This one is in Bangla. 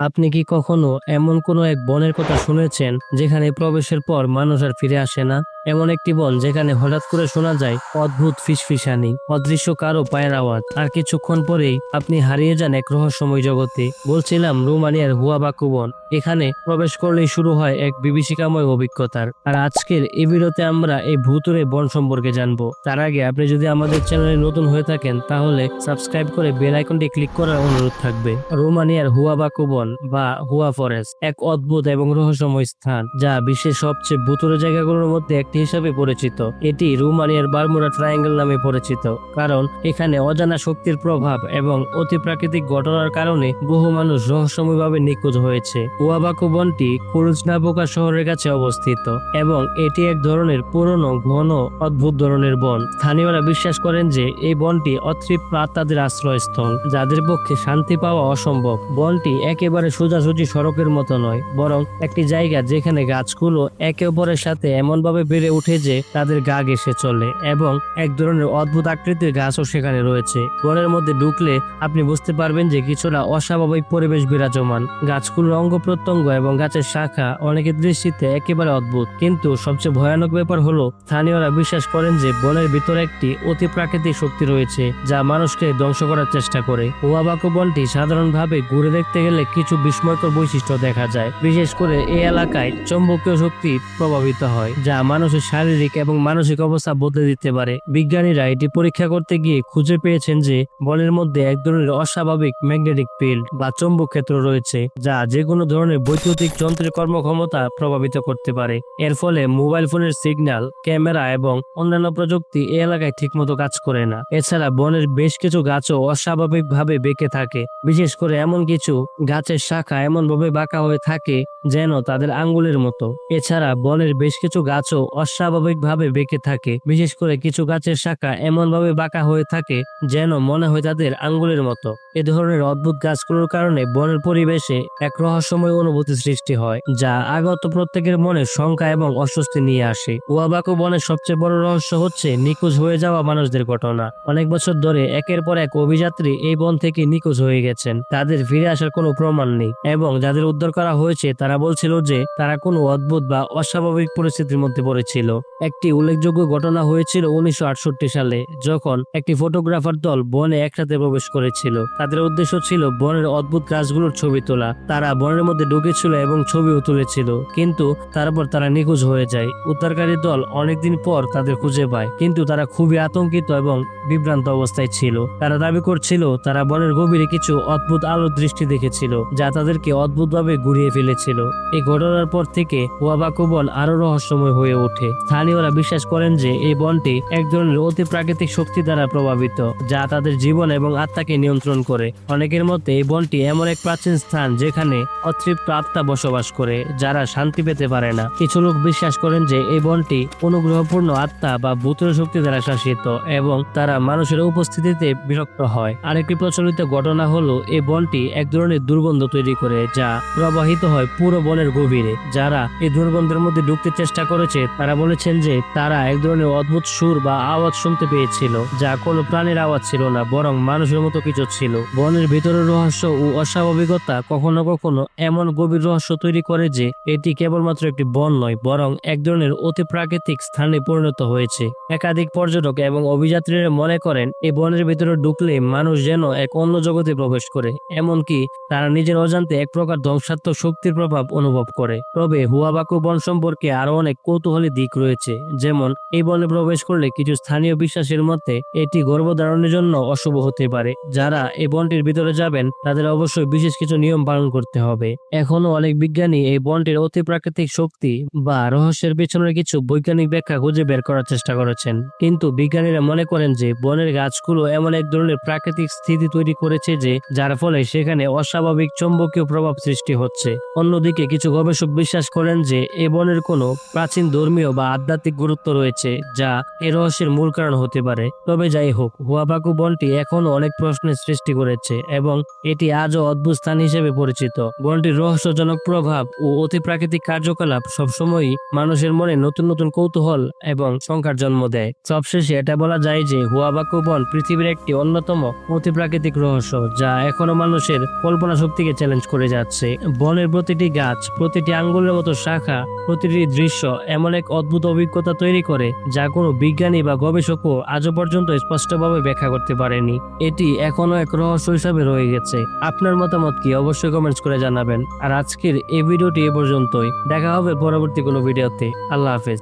আপনি কি কখনো এমন কোনো এক বনের কথা শুনেছেন যেখানে প্রবেশের পর মানুষ আর ফিরে আসে না? এমন একটি বন যেখানে হঠাৎ করে শোনা যায় অদ্ভুত ফিসফিসানি, অদৃশ্য কারও পায়ের আওয়াজ। আর কিছুক্ষণ পরেই আপনি হারিয়ে যান এক রহস্যময় জগতে। বলছিলাম, রোমানিয়ার হুয়াবাকু বন। এখানে প্রবেশ করলেই শুরু হয় এক বিভীষিকাময় অভিজ্ঞতার। আর আজকের এই ভিডিওতে আমরা এই ভূতুরে বন সম্পর্কে জানব। তার আগে আপনি যদি আমাদের চ্যানেলে নতুন হয়ে থাকেন, তাহলে সাবস্ক্রাইব করে বেল আইকনটি ক্লিক করার অনুরোধ থাকবে। রোমানিয়ার হুয়াবাকু বন বা হুয়া ফরেস্ট এক অদ্ভুত এবং রহস্যময় স্থান, যা বিশ্বের সবচেয়ে ভূতুরে জায়গাগুলোর মধ্যে একটি হিসাবে পরিচিত। এটি রোমানিয়ার বারমুডা ট্রায়াঙ্গেল নামে পরিচিত, কারণ এখানে অজানা শক্তির প্রভাব এবং অতি প্রাকৃতিক ঘটনার কারণে বহু মানুষ রহস্যময়ভাবে নিখোঁজ হয়েছে। হুয়াবাকু বনটি কুরুজনাবোকা শহরের কাছে অবস্থিত এবং এটি এক ধরনের পুরনো, ঘন, অদ্ভুত ধরনের বন। স্থানীয়রা বিশ্বাস করেন যে এই বনটি অতৃপ্ত আত্মাদের আশ্রয়স্থল, যাদের পক্ষে শান্তি পাওয়া অসম্ভব। বনটি একেবারে সোজাসুজি সড়কের মতো নয়, বরং একটি জায়গা যেখানে গাছগুলো একে অপরের সাথে এমনভাবে বেড়ে উঠে যে তাদের গা ঘেসে চলে এবং এক ধরনের অদ্ভুত আকৃতির গাছও সেখানে রয়েছে। বনের মধ্যে ঢুকলে আপনি বুঝতে পারবেন যে কিছুটা অস্বাভাবিক পরিবেশ বিরাজমান। গাছগুলোর অঙ্গ প্রত্যঙ্গ এবং গাছের শাখা অনেকের দৃষ্টিতে একেবারে অদ্ভুত। কিন্তু সবচেয়ে ভয়ানক ব্যাপার হলো, স্থানীয়রা বিশ্বাস করেন যে বনের ভিতরে একটি অতি প্রাকৃতিক শক্তি রয়েছে, যা মানুষকে ধ্বংস করার চেষ্টা করে। ওয়াবাকু বনটি সাধারণভাবে ঘুরে দেখতে গেলে কিছু বিস্ময়কর বৈশিষ্ট্য দেখা যায়। বিশেষ করে এই এলাকায় চৌম্বকীয় শক্তি প্রভাবিত হয়, যা মানুষের শারীরিক এবং মানসিক অবস্থা বদলে দিতে পারে। বিজ্ঞানীরা এটি পরীক্ষা করতে গিয়ে খুঁজে পেয়েছেন যে বনের মধ্যে এক ধরনের অস্বাভাবিক ম্যাগনেটিক ফিল্ড বা চৌম্বক ক্ষেত্র রয়েছে, যা যে কোনো ধরনের বৈদ্যুতিক যন্ত্রের কর্মক্ষমতা প্রভাবিত করতে পারে। এর ফলে মোবাইল ফোনের সিগন্যাল, ক্যামেরা এবং অন্যান্য প্রযুক্তি এই এলাকায় ঠিকমতো কাজ করে না। এছাড়া বনের বেশ কিছু গাছও অস্বাভাবিকভাবে বেঁকে থাকে। বিশেষ করে এমন কিছু গাছের শাখা এমনভাবে বাঁকা হয়ে থাকে, যেন তাদের আঙ্গুলের মতো। এছাড়া বনের বেশ কিছু গাছও অস্বাভাবিকভাবে বেঁকে থাকে। বিশেষ করে কিছু গাছের শাখা এমনভাবে বাঁকা হয়ে থাকে যেন মনে হয় তাদের আঙ্গুলের মতো। এ ধরনের অদ্ভুত গাছগুলোর কারণে বনের পরিবেশে এক রহস্যময় অনুভূতি সৃষ্টি হয়, যা আগত প্রত্যেকের মনে শঙ্কা এবং অস্বস্তি নিয়ে আসে। ওয়াবাকু বনের সবচেয়ে বড় রহস্য হচ্ছে নিখোঁজ হয়ে যাওয়া মানুষদের ঘটনা। অনেক বছর ধরে একের পর এক অভিযাত্রী এই বন থেকে নিখোঁজ হয়ে গেছেন। তাদের ফিরে আসার কোনো প্রমাণ নেই এবং যাদের উদ্ধার করা হয়েছে, তারা বলছিল যে তারা কোনো অদ্ভুত বা অস্বাভাবিক পরিস্থিতির মধ্যে পড়েছিল। একটি উল্লেখযোগ্য ঘটনা হয়েছিল উনিশশো আটষট্টি সালে, যখন একটি ফটোগ্রাফার দল বনে একসাথে প্রবেশ করেছিল। তাদের উদ্দেশ্য ছিল বনের অদ্ভুত গাছগুলোর ছবি তোলা। তারা বনের মধ্যে ঢুকেছিল এবং ছবিও তুলেছিল। কিন্তু তারপর তারা নিখোঁজ হয়ে যায়। উদ্ধারকারী দল অনেকদিন পর তাদের খুঁজে পায়। কিন্তু তারা খুবই আতঙ্কিত এবং বিভ্রান্ত অবস্থায় ছিল। তারা দাবি করছিল, তারা বনের গভীরে কিছু অদ্ভুত আলোর দৃষ্টি দেখেছিল, যা তাদেরকে অদ্ভুতভাবে ঘুরিয়ে ফেলেছিল। এই ঘটনার পর থেকে ওয়াবাকু বন আরও রহস্যময় হয়ে ওঠে। স্থানীয়রা বিশ্বাস করেন যে এই বনটি এক ধরনের অতি প্রাকৃতিক শক্তি দ্বারা প্রভাবিত, যা তাদের জীবন এবং আত্মাকে নিয়ন্ত্রণ করে। অনেকের মতে, এই বনটি এমন এক প্রাচীন স্থান যেখানে অতৃপ্ত আত্মা বসবাস করে, যারা শান্তি পেতে পারে না। কিছু লোক বিশ্বাস করেন যে, এই বনটি অনুগ্রহপূর্ণ আত্মা বা ভূতের শক্তি দ্বারা শাসিত এবং তারা মানুষের উপস্থিতিতে বিরক্ত হয়। আরেকটি প্রচলিত ঘটনা হলো, এই বনটি এক ধরনের দুর্গন্ধ তৈরি করে, যা প্রবাহিত হয় পুরো বনের গভীরে। যারা এই দুর্গন্ধের মধ্যে ঢুকতে চেষ্টা করেছে, তারা বলেছেন যে, তারা এক ধরনের অদ্ভুত সুর বা আওয়াজ শুনতে পেয়েছিল, যা কোনো প্রাণীর আওয়াজ ছিল না, বরং মানুষের মতো কিছু ছিল। বনের ভিতরের রহস্য ও অস্বাভাবিকতা কখনো কখনো এমন গভীর রহস্য তৈরি করে যে এটি কেবলমাত্র একটি বন নয়, বরং এক ধরনের অতি প্রাকৃতিক স্থানে পরিণত হয়েছে। একাধিক পর্যটক এবং অভিযাত্রীরা মনে করেন এই বনের ভিতরে ঢুকলে মানুষ যেন এক অন্য জগতে প্রবেশ করে, এমনকি তারা নিজের অজান্তে এক প্রকার ধ্বংসাত্মক শক্তির প্রভাব অনুভব করে। তবে হুয়াবাকু বন সম্পর্কে আরও অনেক কৌতূহলী দিক রয়েছে, যেমন, এই বনে প্রবেশ করলে কিছু স্থানীয় বিশ্বাসের মতে এটি গর্ভধারণের জন্য অশুভ হতে পারে, যারা এই বনটির ভিতরে যাবেন, তাদের অবশ্যই বিশেষ কিছু নিয়ম পালন করতে হবে। এখনও অনেক বিজ্ঞানী এই বনটির অতি প্রাকৃতিক শক্তি বা রহস্যের পেছনের কিছু বৈজ্ঞানিক ব্যাখ্যা খুঁজে বের করার চেষ্টা করেছেন। কিন্তু বিজ্ঞানীরা মনে করেন যে, বনের গাছগুলো এমন এক ধরনের প্রাকৃতিক স্থিতি তৈরি করেছে যে, যার ফলে সেখানে অস্বাভাবিক চৌম্বকীয় প্রভাব সৃষ্টি হচ্ছে। অন্যদিকে কিছু গবেষক বিশ্বাস করেন যে, এ বনের কোনো প্রাচীন ধর্মীয় বা আধ্যাত্মিক গুরুত্ব রয়েছে, যা এ রহস্যের মূল কারণ হতে পারে। তবে যাই হোক, হুয়াবাকু বনটি এখনও অনেক প্রশ্নের সৃষ্টি করেছে এবং এটি আজও অদ্ভুত স্থান হিসেবে পরিচিত। বনটির রহস্যজনক প্রভাব ও অতি প্রাকৃতিক কার্যকলাপ সবসময়ই মানুষের মনে নতুন নতুন কৌতূহল এবং সংখ্যার জন্ম দেয়। সবশেষে এটা বলা যায় যে হুয়াবাকু বন পৃথিবীর একটি অন্যতম অতি প্রাকৃতিক রহস্য, যা এখনও মানুষের কল্পনা শক্তিকে চ্যালেঞ্জ করে যাচ্ছে। বনের প্রতিটি গাছ, প্রতিটি আঙ্গুলের মতো শাখা, প্রতিটি দৃশ্য এমন এক অদ্ভুত অভিজ্ঞতা তৈরি করে, যা কোনো বিজ্ঞানী বা গবেষকও আজও পর্যন্ত স্পষ্টভাবে ব্যাখ্যা করতে পারেনি। এটি এখনও এক রহস্য হিসাবে রয়ে গেছে। আপনার মতামত কি? অবশ্যই কমেন্টস করে জানাবেন। আর আজকের এই ভিডিওটি এ পর্যন্তই। দেখা হবে পরবর্তী কোনো ভিডিওতে। আল্লাহ হাফেজ।